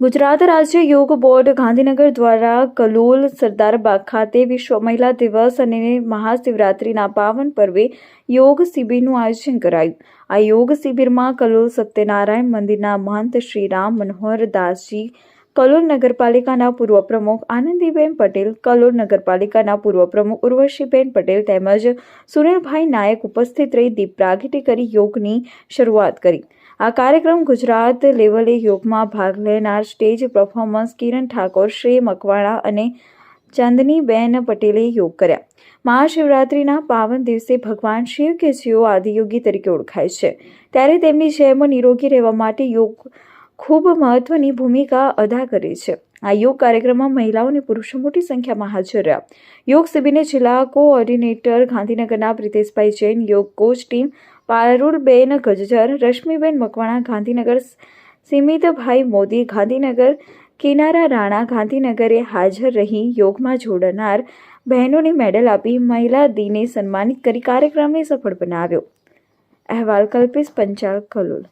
ગુજરાત રાજ્ય યોગ બોર્ડ ગાંધીનગર દ્વારા કલોલ સરદાર બાગ ખાતે વિશ્વ મહિલા દિવસ અને મહાશિવરાત્રિના પાવન પર્વે યોગ શિબિરનું આયોજન કરાયું. આ યોગ શિબિરમાં કલોલ સત્યનારાયણ મંદિરના મહંત શ્રી રામ મનોહર દાસજી, કલોલ નગરપાલિકાના પૂર્વ પ્રમુખ આનંદીબેન પટેલ, કલોલ નગરપાલિકાના પૂર્વ પ્રમુખ ઉર્વશીબેન પટેલ તેમજ સુનિલભાઈ નાયક ઉપસ્થિત રહી દીપ પ્રાગટ્ય કરી યોગની શરૂઆત કરી. આ કાર્યક્રમ ગુજરાત લેવલે યોગમાં ભાગ લેનાર સ્ટેજ પરફોર્મન્સ કિરણ ઠાકોર, શ્રી મકવાણા અને ચાંદનીબેન પટેલે યોગ કર્યા. મહાશિવરાત્રિના પાવન દિવસે ભગવાન શિવ કે જેઓ આદિયોગી તરીકે ઓળખાય છે, ત્યારે તેમની જેમ નિરોગી રહેવા માટે યોગ ખૂબ મહત્વની ભૂમિકા અદા કરે છે. આ યોગ કાર્યક્રમમાં મહિલાઓ અને પુરુષો મોટી સંખ્યામાં હાજર રહ્યા. યોગ શિબિરને જિલ્લા કોઓર્ડિનેટર ગાંધીનગરના પ્રિતેશભાઈ જૈન યોગ કોચ ટીમ પારુલબેન ગજજર, રશ્મિબેન મકવાણા, ગાંધીનગર સીમિતભાઈ મોદી, ગાંધીનગર કિનારા રાણા, ગાંધીનગરે હાજર રહી યોગમાં જોડાનાર બહેનોને મેડલ આપી મહિલા દિને સન્માનિત કરી કાર્યક્રમને સફળ બનાવ્યો. અહેવાલ કલ્પેશ પંચાલ, કલોલ.